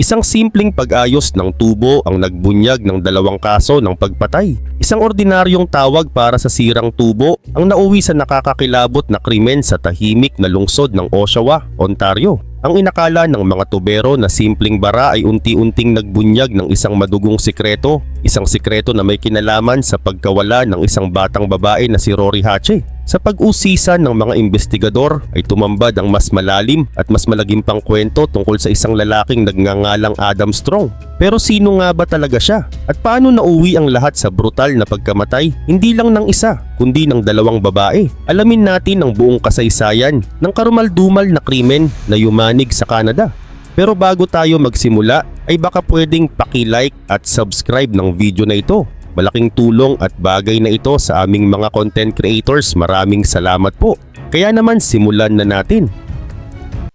Isang simpleng pag-ayos ng tubo ang nagbunyag ng dalawang kaso ng pagpatay. Isang ordinaryong tawag para sa sirang tubo ang nauwi sa nakakakilabot na krimen sa tahimik na lungsod ng Oshawa, Ontario. Ang inakala ng mga tubero na simpleng bara ay unti-unting nagbunyag ng isang madugong sikreto, isang sikreto na may kinalaman sa pagkawala ng isang batang babae na si Rory Hache. Sa pag-usisa ng mga investigador ay tumambad ang mas malalim at mas malagim pang kwento tungkol sa isang lalaking nagngangalang Adam Strong. Pero sino nga ba talaga siya? At paano nauwi ang lahat sa brutal na pagkamatay hindi lang ng isa kundi ng dalawang babae? Alamin natin ang buong kasaysayan ng karumaldumal na krimen na yumanig sa Canada. Pero bago tayo magsimula ay baka pwedeng paki-like at subscribe ng video na ito Malaking tulong at bagay na ito sa aming mga content creators. Maraming salamat po. Kaya naman simulan na natin.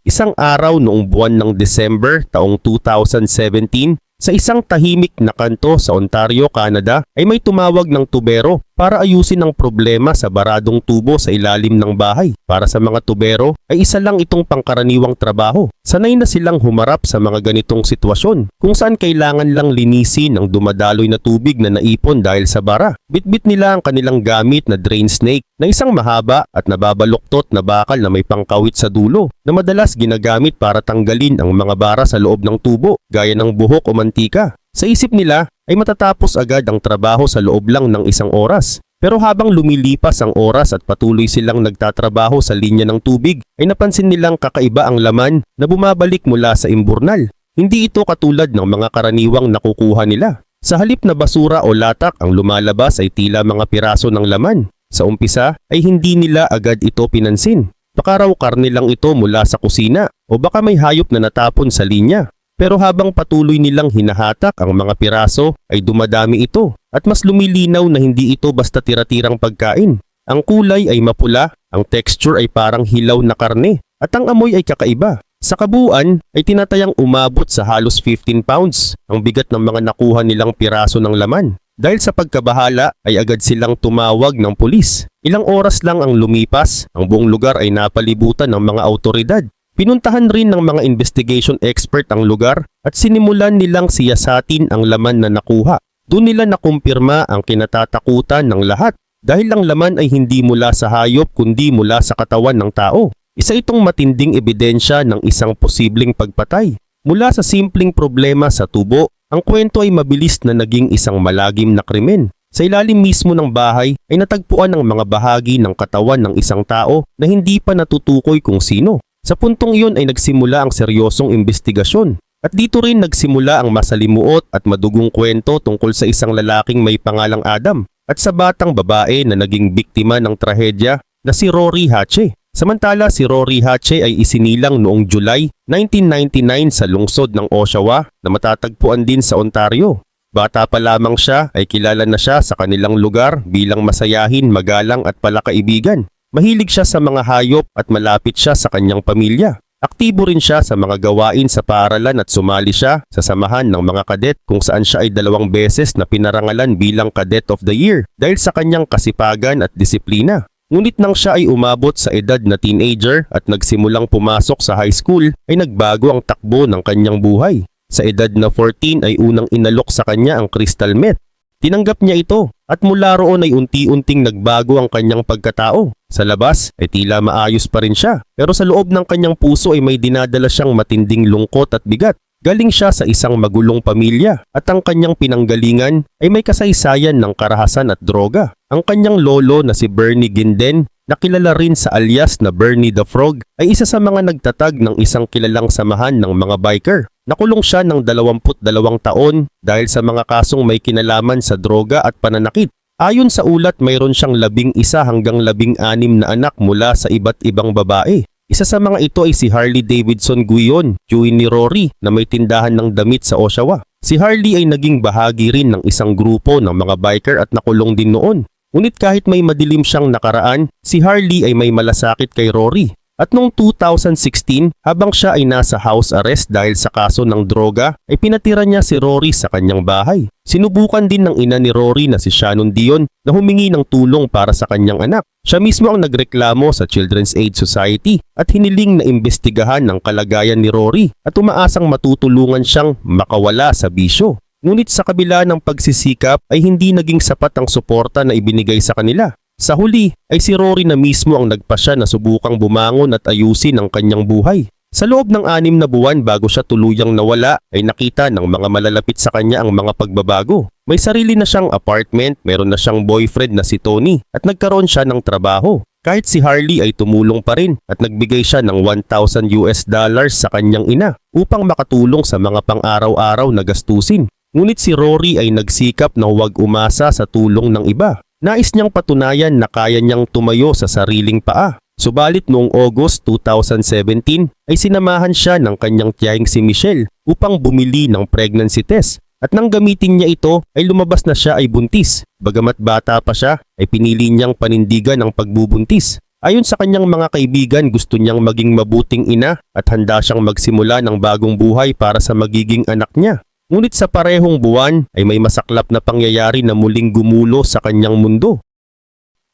Isang araw noong buwan ng December taong 2017, sa isang tahimik na kanto sa Ontario, Canada ay may tumawag ng tubero para ayusin ang problema sa baradong tubo sa ilalim ng bahay. Para sa mga tubero ay isa lang itong pangkaraniwang trabaho. Sanay na silang humarap sa mga ganitong sitwasyon kung saan kailangan lang linisin ang dumadaloy na tubig na naipon dahil sa bara. Bitbit nila ang kanilang gamit na drain snake na isang mahaba at nababaluktot na bakal na may pangkawit sa dulo na madalas ginagamit para tanggalin ang mga bara sa loob ng tubo gaya ng buhok o mantika. Sa isip nila ay matatapos agad ang trabaho sa loob lang ng isang oras. Pero habang lumilipas ang oras at patuloy silang nagtatrabaho sa linya ng tubig, ay napansin nilang kakaiba ang laman na bumabalik mula sa imburnal. Hindi ito katulad ng mga karaniwang nakukuha nila. Sa halip na basura o latak ang lumalabas ay tila mga piraso ng laman. Sa umpisa ay hindi nila agad ito pinansin. Baka raw karne lang ito mula sa kusina o baka may hayop na natapon sa linya. Pero habang patuloy nilang hinahatak ang mga piraso ay dumadami ito at mas lumilinaw na hindi ito basta tira-tirang pagkain. Ang kulay ay mapula, ang texture ay parang hilaw na karne at ang amoy ay kakaiba. Sa kabuuan ay tinatayang umabot sa halos 15 pounds ang bigat ng mga nakuha nilang piraso ng laman. Dahil sa pagkabahala ay agad silang tumawag ng pulis. Ilang oras lang ang lumipas, ang buong lugar ay napalibutan ng mga autoridad Pinuntahan rin ng mga investigation expert ang lugar at sinimulan nilang siyasatin ang laman na nakuha. Doon nila nakumpirma ang kinatatakutan ng lahat dahil ang laman ay hindi mula sa hayop kundi mula sa katawan ng tao. Isa itong matinding ebidensya ng isang posibleng pagpatay. Mula sa simpleng problema sa tubo, ang kwento ay mabilis na naging isang malagim na krimen. Sa ilalim mismo ng bahay ay natagpuan ang mga bahagi ng katawan ng isang tao na hindi pa natutukoy kung sino. Sa puntong iyon ay nagsimula ang seryosong investigasyon. At dito rin nagsimula ang masalimuot at madugong kwento tungkol sa isang lalaking may pangalang Adam at sa batang babae na naging biktima ng trahedya na si Rory Hache. Samantala si Rory Hache ay isinilang noong July 1999 sa lungsod ng Oshawa na matatagpuan din sa Ontario. Bata pa lamang siya ay kilala na siya sa kanilang lugar bilang masayahin, magalang at palakaibigan. Mahilig siya sa mga hayop at malapit siya sa kanyang pamilya. Aktibo rin siya sa mga gawain sa paaralan at sumali siya sa samahan ng mga kadet kung saan siya ay dalawang beses na pinarangalan bilang Cadet of the Year dahil sa kanyang kasipagan at disiplina. Ngunit nang siya ay umabot sa edad na teenager at nagsimulang pumasok sa high school ay nagbago ang takbo ng kanyang buhay. Sa edad na 14 ay unang inalok sa kanya ang crystal meth. Tinanggap niya ito at mula roon ay unti-unting nagbago ang kanyang pagkatao. Sa labas ay tila maayos pa rin siya pero sa loob ng kanyang puso ay may dinadala siyang matinding lungkot at bigat. Galing siya sa isang magulong pamilya at ang kanyang pinanggalingan ay may kasaysayan ng karahasan at droga. Ang kanyang lolo na si Bernie Ginden na kilala rin sa alias na Bernie the Frog ay isa sa mga nagtatag ng isang kilalang samahan ng mga biker. Nakulong siya ng 22 taon dahil sa mga kasong may kinalaman sa droga at pananakit. Ayon sa ulat mayroon siyang labing isa hanggang labing anim na anak mula sa iba't ibang babae. Isa sa mga ito ay si Harley Davidson Guion, Chewy ni Rory na may tindahan ng damit sa Oshawa. Si Harley ay naging bahagi rin ng isang grupo ng mga biker at nakulong din noon. Ngunit kahit may madilim siyang nakaraan, si Harley ay may malasakit kay Rory. At noong 2016, habang siya ay nasa house arrest dahil sa kaso ng droga, ay pinatira niya si Rory sa kanyang bahay. Sinubukan din ng ina ni Rory na si Shannon Dion na humingi ng tulong para sa kanyang anak. Siya mismo ang nagreklamo sa Children's Aid Society at hiniling na imbestigahan ng kalagayan ni Rory at umaasang matutulungan siyang makawala sa bisyo. Ngunit sa kabila ng pagsisikap ay hindi naging sapat ang suporta na ibinigay sa kanila. Sa huli ay si Rory na mismo ang nagpasya na subukang bumangon at ayusin ang kanyang buhay. Sa loob ng anim na buwan bago siya tuluyang nawala ay nakita ng mga malalapit sa kanya ang mga pagbabago. May sarili na siyang apartment, meron na siyang boyfriend na si Tony at nagkaroon siya ng trabaho. Kahit si Harley ay tumulong pa rin at nagbigay siya ng 1,000 US dollars sa kanyang ina upang makatulong sa mga pang-araw-araw na gastusin. Ngunit si Rory ay nagsikap na huwag umasa sa tulong ng iba. Nais niyang patunayan na kaya niyang tumayo sa sariling paa. Subalit noong August 2017 ay sinamahan siya ng kanyang tiyahing si Michelle upang bumili ng pregnancy test. At nang gamitin niya ito ay lumabas na siya ay buntis. Bagamat bata pa siya ay pinili niyang panindigan ang pagbubuntis. Ayon sa kanyang mga kaibigan gusto niyang maging mabuting ina at handa siyang magsimula ng bagong buhay para sa magiging anak niya. Ngunit sa parehong buwan ay may masaklap na pangyayari na muling gumulo sa kanyang mundo.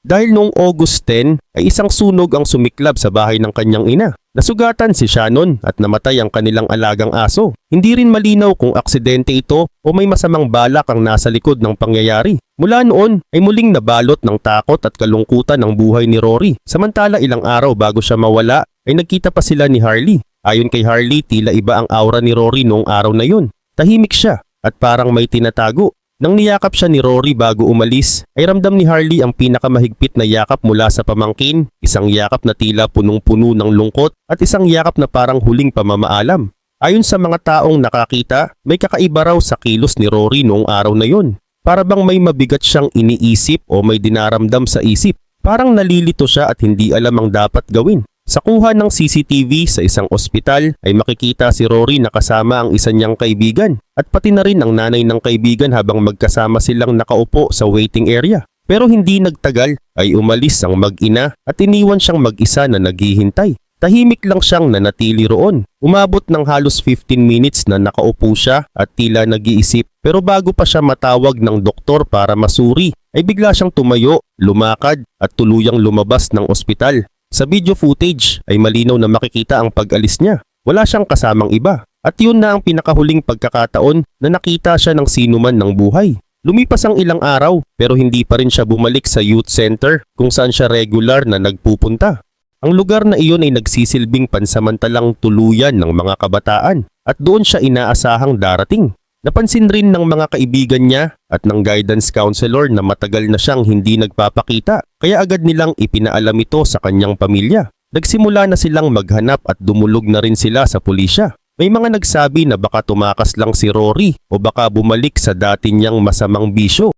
Dahil noong August 10 ay isang sunog ang sumiklab sa bahay ng kanyang ina. Nasugatan si Shannon at namatay ang kanilang alagang aso. Hindi rin malinaw kung aksidente ito o may masamang balak ang nasa likod ng pangyayari. Mula noon ay muling nabalot ng takot at kalungkutan ang buhay ni Rory. Samantala ilang araw bago siya mawala ay nagkita pa sila ni Harley. Ayon kay Harley tila iba ang aura ni Rory noong araw na yun. Tahimik siya at parang may tinatago. Nang niyakap siya ni Rory bago umalis, ay ramdam ni Harley ang pinakamahigpit na yakap mula sa pamangkin, isang yakap na tila punong-puno ng lungkot at isang yakap na parang huling pamamaalam. Ayon sa mga taong nakakita, may kakaiba raw sa kilos ni Rory noong araw na yon. Para bang may mabigat siyang iniisip o may dinaramdam sa isip. Parang nalilito siya at hindi alam ang dapat gawin. Sa kuha ng CCTV sa isang ospital ay makikita si Rory na kasama ang isa niyang kaibigan at pati na rin ang nanay ng kaibigan habang magkasama silang nakaupo sa waiting area. Pero hindi nagtagal ay umalis ang mag-ina at iniwan siyang mag-isa na naghihintay. Tahimik lang siyang nanatili roon. Umabot ng halos 15 minutes na nakaupo siya at tila nag-iisip pero bago pa siya matawag ng doktor para masuri ay bigla siyang tumayo, lumakad at tuluyang lumabas ng ospital. Sa video footage ay malinaw na makikita ang pag-alis niya. Wala siyang kasamang iba. At yun na ang pinakahuling pagkakataon na nakita siya ng sinuman ng buhay. Lumipas ang ilang araw pero hindi pa rin siya bumalik sa youth center kung saan siya regular na nagpupunta. Ang lugar na iyon ay nagsisilbing pansamantalang tuluyan ng mga kabataan at doon siya inaasahang darating. Napansin rin ng mga kaibigan niya at ng guidance counselor na matagal na siyang hindi nagpapakita kaya agad nilang ipinaalam ito sa kanyang pamilya. Nagsimula na silang maghanap at dumulog na rin sila sa pulisya. May mga nagsabi na baka tumakas lang si Rory o baka bumalik sa dati niyang masamang bisyo.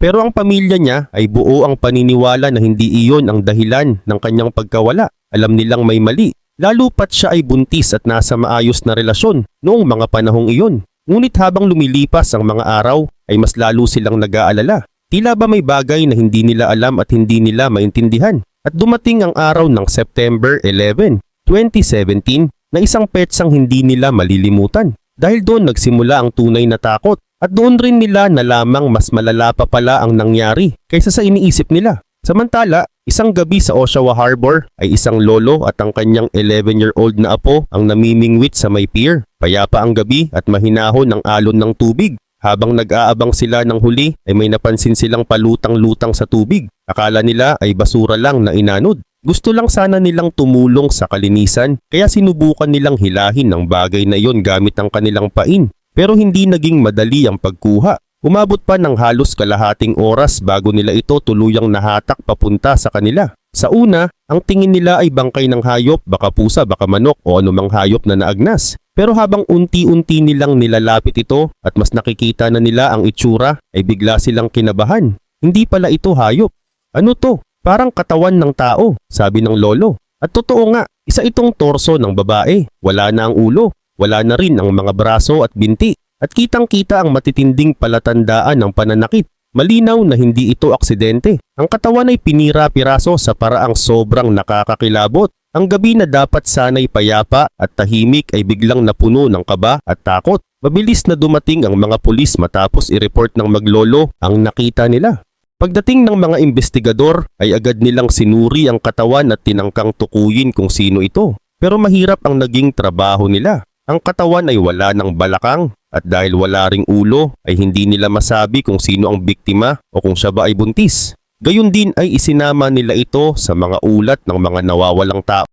Pero ang pamilya niya ay buo ang paniniwala na hindi iyon ang dahilan ng kanyang pagkawala. Alam nilang may mali. Lalo pat siya ay buntis at nasa maayos na relasyon noong mga panahong iyon. Ngunit habang lumilipas ang mga araw ay mas lalo silang nag-aalala. Tila ba may bagay na hindi nila alam at hindi nila maintindihan. At dumating ang araw ng September 11, 2017 na isang petsang hindi nila malilimutan. Dahil doon nagsimula ang tunay na takot at doon rin nila na lamang mas malala pa pala ang nangyari kaysa sa iniisip nila. Samantala, isang gabi sa Oshawa Harbor ay isang lolo at ang kanyang 11-year-old na apo ang namimingwit sa may pier. Payapa ang gabi at mahinahon ang alon ng tubig. Habang nag-aabang sila ng huli ay may napansin silang palutang-lutang sa tubig. Akala nila ay basura lang na inanod. Gusto lang sana nilang tumulong sa kalinisan kaya sinubukan nilang hilahin ang bagay na iyon gamit ang kanilang pain. Pero hindi naging madali ang pagkuha. Umabot pa ng halos kalahating oras bago nila ito tuluyang nahatak papunta sa kanila. Sa una, ang tingin nila ay bangkay ng hayop, baka pusa, baka manok o anumang hayop na naagnas. Pero habang unti-unti nilang nilalapit ito at mas nakikita na nila ang itsura ay bigla silang kinabahan. Hindi pala ito hayop. Ano to? Parang katawan ng tao, sabi ng lolo. At totoo nga, isa itong torso ng babae. Wala na ang ulo, wala na rin ang mga braso at binti. At kitang-kita ang matitinding palatandaan ng pananakit. Malinaw na hindi ito aksidente. Ang katawan ay pinira-piraso sa paraang sobrang nakakakilabot. Ang gabi na dapat sana'y payapa at tahimik ay biglang napuno ng kaba at takot. Mabilis na dumating ang mga pulis matapos i-report ng maglolo ang nakita nila. Pagdating ng mga investigador ay agad nilang sinuri ang katawan at tinangkang tukuyin kung sino ito. Pero mahirap ang naging trabaho nila. Ang katawan ay wala ng balakang at dahil wala ring ulo ay hindi nila masabi kung sino ang biktima o kung siya ba ay buntis. Gayun din ay isinama nila ito sa mga ulat ng mga nawawalang tao.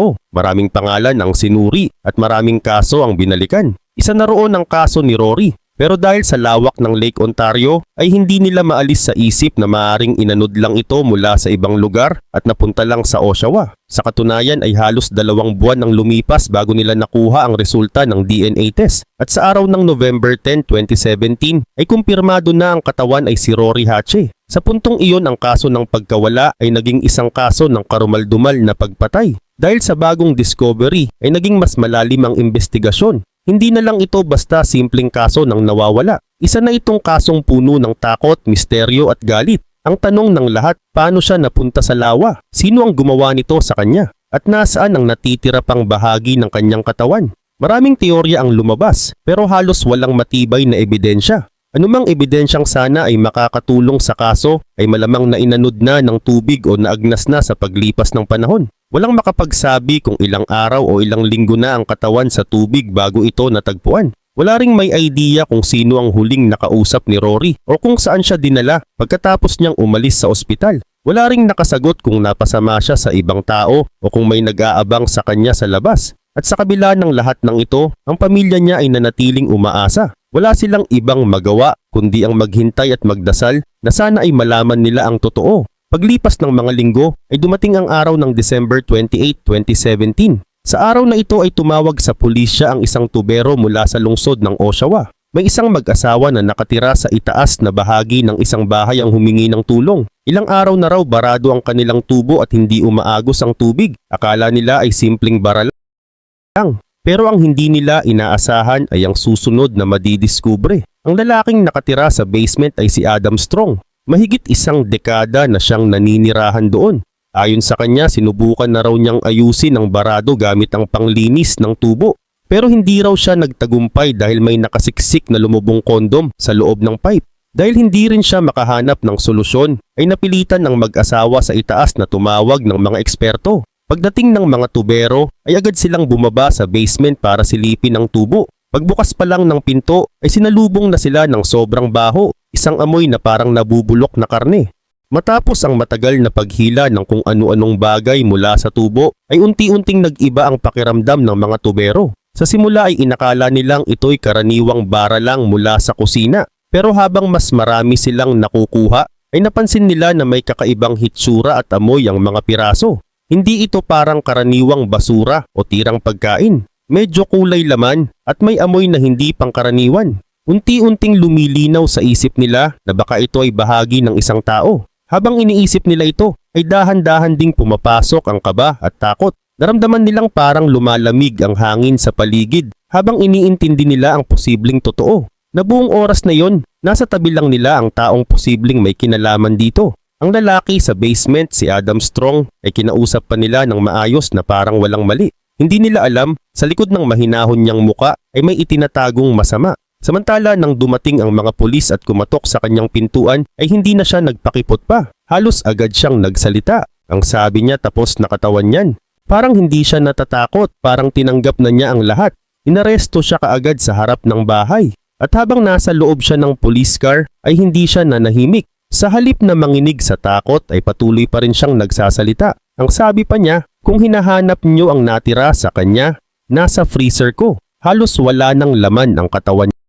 Oh, maraming pangalan ang sinuri at maraming kaso ang binalikan. Isa na roon ang kaso ni Rory. Pero dahil sa lawak ng Lake Ontario ay hindi nila maalis sa isip na maaring inanod lang ito mula sa ibang lugar at napunta lang sa Oshawa. Sa katunayan ay halos dalawang buwan ang lumipas bago nila nakuha ang resulta ng DNA test. At sa araw ng November 10, 2017 ay kumpirmado na ang katawan ay si Rory Hache. Sa puntong iyon ang kaso ng pagkawala ay naging isang kaso ng karumaldumal na pagpatay. Dahil sa bagong discovery ay naging mas malalim ang investigasyon hindi na lang ito basta simpleng kaso ng nawawala. Isa na itong kasong puno ng takot, misteryo at galit. Ang tanong ng lahat, paano siya napunta sa lawa? Sino ang gumawa nito sa kanya? At nasaan ang natitira pang bahagi ng kanyang katawan? Maraming teorya ang lumabas, pero halos walang matibay na ebidensya. Anumang ebidensyang sana ay makakatulong sa kaso ay malamang na inanod na ng tubig o naagnas na sa paglipas ng panahon. Walang makapagsabi kung ilang araw o ilang linggo na ang katawan sa tubig bago ito natagpuan. Wala ring may idea kung sino ang huling nakausap ni Rory o kung saan siya dinala pagkatapos niyang umalis sa ospital. Wala ring nakasagot kung napasama siya sa ibang tao o kung may nag-aabang sa kanya sa labas. At sa kabila ng lahat ng ito, ang pamilya niya ay nanatiling umaasa. Wala silang ibang magawa kundi ang maghintay at magdasal na sana ay malaman nila ang totoo. Paglipas ng mga linggo ay dumating ang araw ng December 28, 2017. Sa araw na ito ay tumawag sa pulisya ang isang tubero mula sa lungsod ng Oshawa. May isang mag-asawa na nakatira sa itaas na bahagi ng isang bahay ang humingi ng tulong. Ilang araw na raw barado ang kanilang tubo at hindi umaagos ang tubig. Akala nila ay simpleng bara lang. Pero ang hindi nila inaasahan ay ang susunod na madidiskubre. Ang lalaking nakatira sa basement ay si Adam Strong. Mahigit isang dekada na siyang naninirahan doon. Ayon sa kanya, sinubukan na raw niyang ayusin ang barado gamit ang panglinis ng tubo. Pero hindi raw siya nagtagumpay dahil may nakasiksik na lumubong kondom sa loob ng pipe. Dahil hindi rin siya makahanap ng solusyon, ay napilitan ng mag-asawa sa itaas na tumawag ng mga eksperto. Pagdating ng mga tubero, ay agad silang bumaba sa basement para silipin ang tubo. Pagbukas pa lang ng pinto ay sinalubong na sila ng sobrang baho, isang amoy na parang nabubulok na karne. Matapos ang matagal na paghila ng kung ano-anong bagay mula sa tubo, ay unti-unting nag-iba ang pakiramdam ng mga tubero. Sa simula ay inakala nilang ito'y karaniwang bara lang mula sa kusina. Pero habang mas marami silang nakukuha, ay napansin nila na may kakaibang hitsura at amoy ang mga piraso. Hindi ito parang karaniwang basura o tirang pagkain. Medyo kulay laman at may amoy na hindi pangkaraniwan. Unti-unting lumilinaw sa isip nila na baka ito ay bahagi ng isang tao. Habang iniisip nila ito, ay dahan-dahan ding pumapasok ang kaba at takot. Naramdaman nilang parang lumalamig ang hangin sa paligid habang iniintindi nila ang posibleng totoo. Na buong oras na yon, nasa tabi lang nila ang taong posibleng may kinalaman dito. Ang lalaki sa basement, si Adam Strong, ay kinausap pa nila ng maayos na parang walang mali. Hindi nila alam, sa likod ng mahinahon niyang muka ay may itinatagong masama. Samantala nang dumating ang mga pulis at kumatok sa kanyang pintuan ay hindi na siya nagpakipot pa. Halos agad siyang nagsalita. Ang sabi niya tapos nakatawan niyan. Parang hindi siya natatakot, parang tinanggap na niya ang lahat. Inaresto siya kaagad sa harap ng bahay. At habang nasa loob siya ng police car ay hindi siya nanahimik. Sa halip na manginig sa takot ay patuloy pa rin siyang nagsasalita. Ang sabi pa niya, kung hinahanap niyo ang natira sa kanya, nasa freezer ko. Halos wala nang laman ang katawan niya.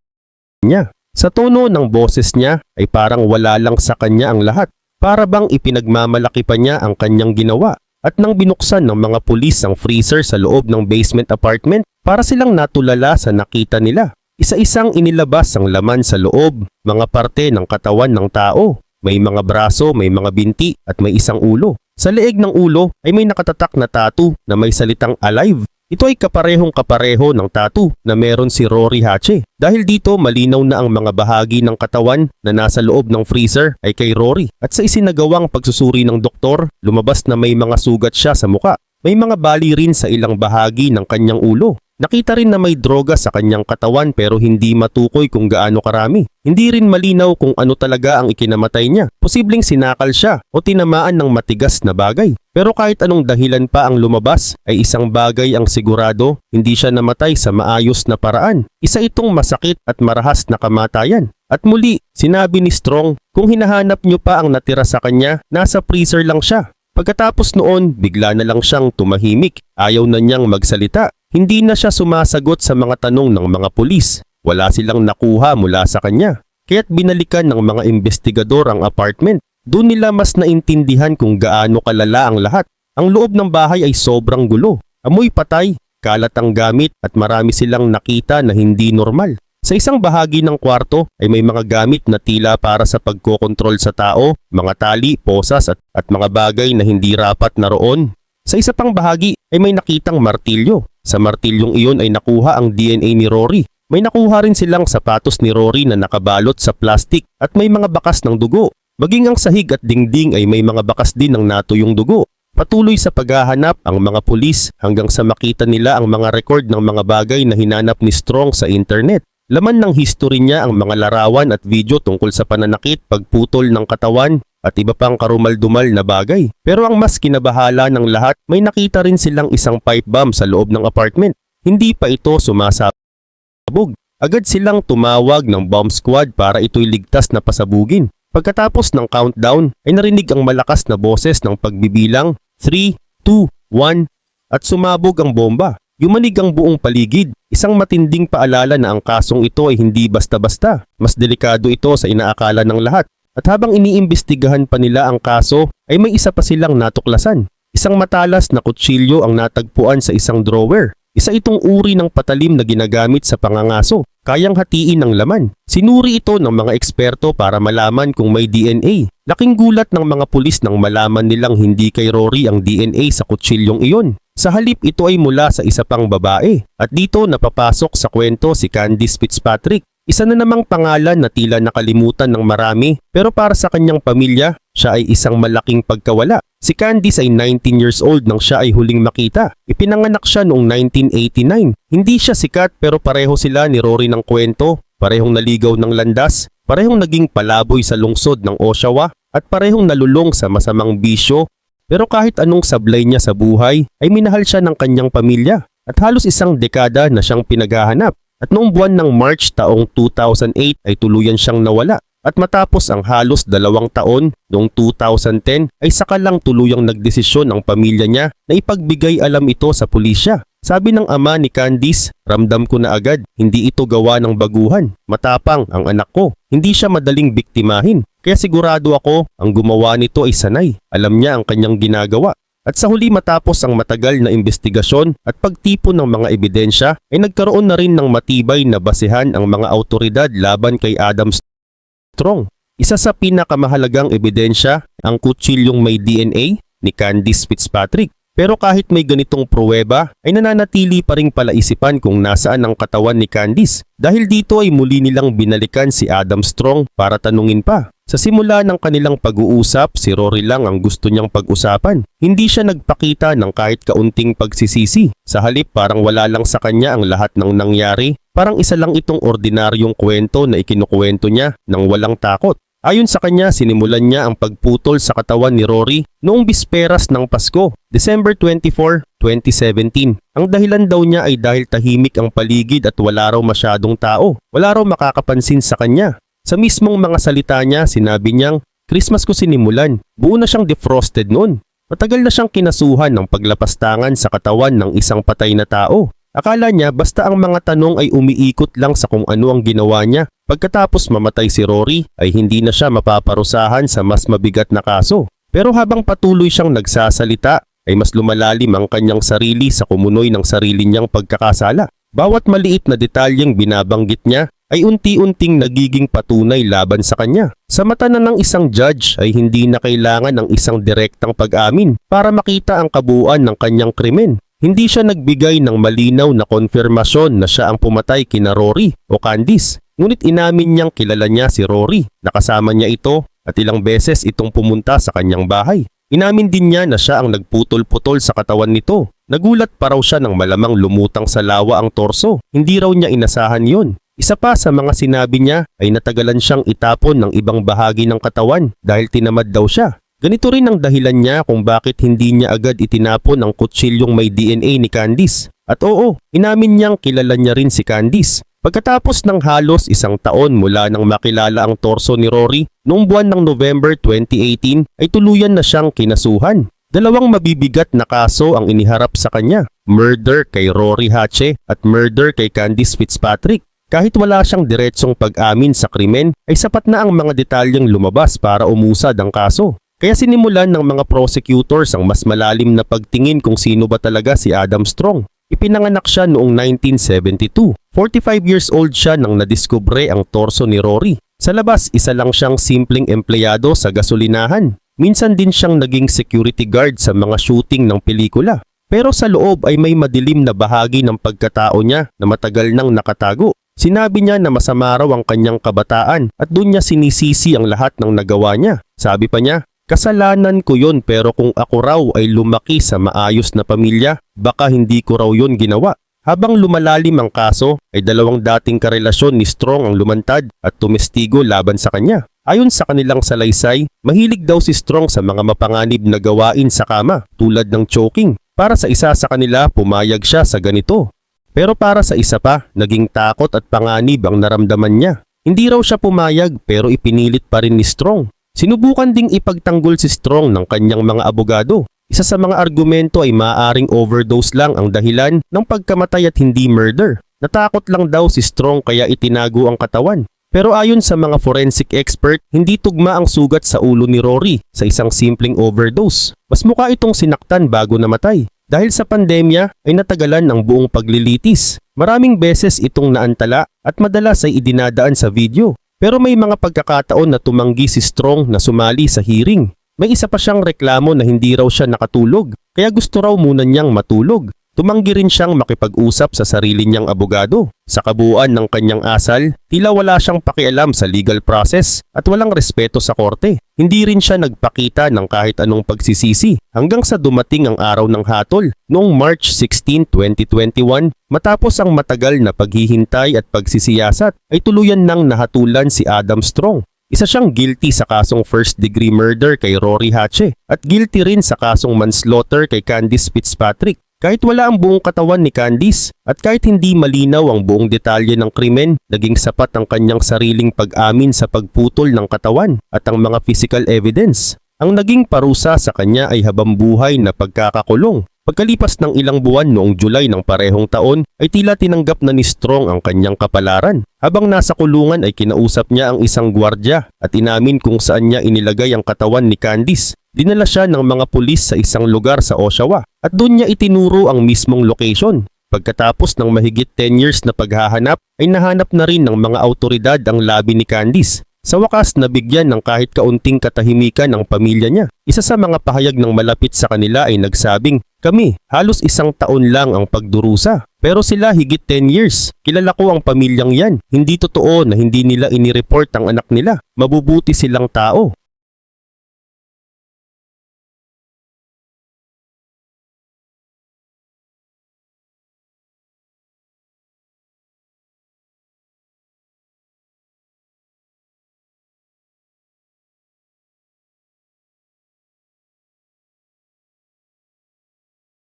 Sa tono ng boses niya ay parang wala lang sa kanya ang lahat. Para bang ipinagmamalaki pa niya ang kanyang ginawa. At nang binuksan ng mga pulis ang freezer sa loob ng basement apartment, para silang natulala sa nakita nila. Isa-isang inilabas ang laman sa loob, mga parte ng katawan ng tao. May mga braso, may mga binti at may isang ulo. Sa leeg ng ulo ay may nakatatak na tattoo na may salitang alive. Ito ay kaparehong kapareho ng tattoo na meron si Rory Hache. Dahil dito malinaw na ang mga bahagi ng katawan na nasa loob ng freezer ay kay Rory. At sa isinagawang pagsusuri ng doktor, lumabas na may mga sugat siya sa muka. May mga bali rin sa ilang bahagi ng kanyang ulo. Nakita rin na may droga sa kanyang katawan pero hindi matukoy kung gaano karami. Hindi rin malinaw kung ano talaga ang ikinamatay niya. Posibleng sinakal siya o tinamaan ng matigas na bagay. Pero kahit anong dahilan pa ang lumabas ay isang bagay ang sigurado, hindi siya namatay sa maayos na paraan. Isa itong masakit at marahas na kamatayan. At muli, sinabi ni Strong, kung hinahanap niyo pa ang natira sa kanya, nasa freezer lang siya. Pagkatapos noon, bigla na lang siyang tumahimik. Ayaw na niyang magsalita. Hindi na siya sumasagot sa mga tanong ng mga pulis. Wala silang nakuha mula sa kanya. Kaya't binalikan ng mga investigador ang apartment. Doon nila mas naintindihan kung gaano kalala ang lahat. Ang loob ng bahay ay sobrang gulo. Amoy patay, kalat ang gamit at marami silang nakita na hindi normal. Sa isang bahagi ng kwarto ay may mga gamit na tila para sa pagkokontrol sa tao, mga tali, posas at, at mga bagay na hindi rapat na roon. Sa isa pang bahagi ay may nakitang martilyo. Sa martilyong iyon ay nakuha ang DNA ni Rory. May nakuha rin silang sapatos ni Rory na nakabalot sa plastik at may mga bakas ng dugo. Maging ang sahig at dingding ay may mga bakas din ng natuyong dugo. Patuloy sa paghahanap ang mga pulis hanggang sa makita nila ang mga record ng mga bagay na hinanap ni Strong sa internet. Laman ng history niya ang mga larawan at video tungkol sa pananakit, pagputol ng katawan at iba pang karumal-dumal na bagay. Pero ang mas kinabahala ng lahat, may nakita rin silang isang pipe bomb sa loob ng apartment. Hindi pa ito sumasabog. Agad silang tumawag ng bomb squad para ito'y ligtas na pasabugin. Pagkatapos ng countdown ay narinig ang malakas na boses ng pagbibilang 3, 2, 1 at sumabog ang bomba. Yumanig ang buong paligid, isang matinding paalala na ang kasong ito ay hindi basta-basta. Mas delikado ito sa inaakala ng lahat. At habang iniimbestigahan pa nila ang kaso, ay may isa pa silang natuklasan. Isang matalas na kutsilyo ang natagpuan sa isang drawer. Isa itong uri ng patalim na ginagamit sa pangangaso. Kayang hatiin ng laman. Sinuri ito ng mga eksperto para malaman kung may DNA. Laking gulat ng mga pulis nang malaman nilang hindi kay Rory ang DNA sa kutsilyong iyon. Sa halip ito ay mula sa isa pang babae. At dito napapasok sa kwento si Candice Fitzpatrick. Isa na namang pangalan na tila nakalimutan ng marami pero para sa kanyang pamilya, siya ay isang malaking pagkawala. Si Candice ay 19 years old nang siya ay huling makita. Ipinanganak siya noong 1989. Hindi siya sikat pero pareho sila ni Rory ng kwento, parehong naligaw ng landas, parehong naging palaboy sa lungsod ng Oshawa at parehong nalulong sa masamang bisyo. Pero kahit anong sablay niya sa buhay, ay minahal siya ng kanyang pamilya at halos isang dekada na siyang pinaghahanap. At noong buwan ng March taong 2008 ay tuluyan siyang nawala. At matapos ang halos dalawang taon, noong 2010 ay saka lang tuluyang nagdesisyon ang pamilya niya na ipagbigay alam ito sa pulisya. Sabi ng ama ni Candice, ramdam ko na agad, hindi ito gawa ng baguhan. Matapang ang anak ko. Hindi siya madaling biktimahin. Kaya sigurado ako, ang gumawa nito ay sanay. Alam niya ang kanyang ginagawa. At sa huli matapos ang matagal na investigasyon at pagtipon ng mga ebidensya ay nagkaroon na rin ng matibay na basehan ang mga autoridad laban kay Adam Strong. Isa sa pinakamahalagang ebidensya ang kutsilyong may DNA ni Candice Fitzpatrick. Pero kahit may ganitong pruweba ay nananatili pa ring palaisipan kung nasaan ang katawan ni Candice. Dahil dito ay muli nilang binalikan si Adam Strong para tanungin pa. Sa simula ng kanilang pag-uusap, si Rory lang ang gusto niyang pag-usapan. Hindi siya nagpakita ng kahit kaunting pagsisisi. Sa halip parang wala lang sa kanya ang lahat ng nangyari. Parang isa lang itong ordinaryong kwento na ikinukwento niya nang walang takot. Ayon sa kanya, sinimulan niya ang pagputol sa katawan ni Rory noong bisperas ng Pasko, December 24, 2017. Ang dahilan daw niya ay dahil tahimik ang paligid at wala raw masyadong tao. Wala raw makakapansin sa kanya. Sa mismong mga salita niya, sinabi niyang, Christmas ko sinimulan. Buo na siyang defrosted noon. Matagal na siyang kinasuhan ng paglapastangan sa katawan ng isang patay na tao. Akala niya basta ang mga tanong ay umiikot lang sa kung ano ang ginawa niya. Pagkatapos mamatay si Rory ay hindi na siya mapaparusahan sa mas mabigat na kaso. Pero habang patuloy siyang nagsasalita ay mas lumalalim ang kanyang sarili sa kumunoy ng sarili niyang pagkakasala. Bawat maliit na detalyeng binabanggit niya ay unti-unting nagiging patunay laban sa kanya. Sa mata na ng isang judge ay hindi na kailangan ng isang direktang pag-amin para makita ang kabuuan ng kanyang krimen. Hindi siya nagbigay ng malinaw na konfirmasyon na siya ang pumatay kina Rory o Candice. Ngunit inamin niyang kilala niya si Rory. Nakasama niya ito at ilang beses itong pumunta sa kanyang bahay. Inamin din niya na siya ang nagputol-putol sa katawan nito. Nagulat pa raw siya nang malamang lumutang sa lawa ang torso. Hindi raw niya inasahan yon. Isa pa sa mga sinabi niya ay natagalan siyang itapon ng ibang bahagi ng katawan dahil tinamad daw siya. Ganito rin ang dahilan niya kung bakit hindi niya agad itinapon ang kutsilyong may DNA ni Candice. At oo, inamin niyang kilala niya rin si Candice. Pagkatapos ng halos isang taon mula nang makilala ang torso ni Rory, noong buwan ng November 2018 ay tuluyan na siyang kinasuhan. Dalawang mabibigat na kaso ang iniharap sa kanya, murder kay Rory Hache at murder kay Candice Fitzpatrick. Kahit wala siyang diretsong pag-amin sa krimen, ay sapat na ang mga detalyeng lumabas para umusad ang kaso. Kaya sinimulan ng mga prosecutors ang mas malalim na pagtingin kung sino ba talaga si Adam Strong. Ipinanganak siya noong 1972. 45 years old siya nang nadiskubre ang torso ni Rory. Sa labas, isa lang siyang simpleng empleyado sa gasolinahan. Minsan din siyang naging security guard sa mga shooting ng pelikula. Pero sa loob ay may madilim na bahagi ng pagkatao niya na matagal nang nakatago. Sinabi niya na masama raw ang kanyang kabataan at doon niya sinisisi ang lahat ng nagawa niya. Sabi pa niya, kasalanan ko yon pero kung ako raw ay lumaki sa maayos na pamilya, baka hindi ko raw yon ginawa. Habang lumalalim ang kaso, ay dalawang dating karelasyon ni Strong ang lumantad at tumestigo laban sa kanya. Ayon sa kanilang salaysay, mahilig daw si Strong sa mga mapanganib na gawain sa kama tulad ng choking. Para sa isa sa kanila, pumayag siya sa ganito. Pero para sa isa pa, naging takot at panganib ang naramdaman niya. Hindi raw siya pumayag pero ipinilit pa rin ni Strong. Sinubukan ding ipagtanggol si Strong ng kanyang mga abogado. Isa sa mga argumento ay maaring overdose lang ang dahilan ng pagkamatay at hindi murder. Natakot lang daw si Strong kaya itinago ang katawan. Pero ayon sa mga forensic expert, hindi tugma ang sugat sa ulo ni Rory sa isang simpleng overdose. Mas mukha itong sinaktan bago namatay. Dahil sa pandemya ay natagalan ang buong paglilitis. Maraming beses itong naantala at madalas ay idinadaan sa video. Pero may mga pagkakataon na tumanggi si Strong na sumali sa hearing. May isa pa siyang reklamo na hindi raw siya nakatulog, kaya gusto raw muna niyang matulog. Tumanggi rin siyang makipag-usap sa sarili niyang abogado. Sa kabuuan ng kanyang asal, tila wala siyang pakialam sa legal process at walang respeto sa korte. Hindi rin siya nagpakita ng kahit anong pagsisisi hanggang sa dumating ang araw ng hatol noong March 16, 2021 matapos ang matagal na paghihintay at pagsisiyasat ay tuluyan nang nahatulan si Adam Strong. Isa siyang guilty sa kasong first degree murder kay Rory Hache at guilty rin sa kasong manslaughter kay Candice Fitzpatrick. Kahit wala ang buong katawan ni Candice at kahit hindi malinaw ang buong detalye ng krimen, naging sapat ang kanyang sariling pag-amin sa pagputol ng katawan at ang mga physical evidence. Ang naging parusa sa kanya ay habambuhay na pagkakakulong. Pagkalipas ng ilang buwan noong July ng parehong taon ay tila tinanggap na ni Strong ang kanyang kapalaran. Habang nasa kulungan ay kinausap niya ang isang gwardya at inamin kung saan niya inilagay ang katawan ni Candice. Dinala siya ng mga pulis sa isang lugar sa Oshawa at doon niya itinuro ang mismong location. Pagkatapos ng mahigit 10 years na paghahanap ay nahanap na rin ng mga autoridad ang labi ni Candice. Sa wakas, nabigyan ng kahit kaunting katahimikan ang pamilya niya. Isa sa mga pahayag ng malapit sa kanila ay nagsabing, Kami, halos isang taon lang ang pagdurusa. Pero sila higit 10 years. Kilala ko ang pamilyang yan. Hindi totoo na hindi nila inireport ang anak nila. Mabubuti silang tao.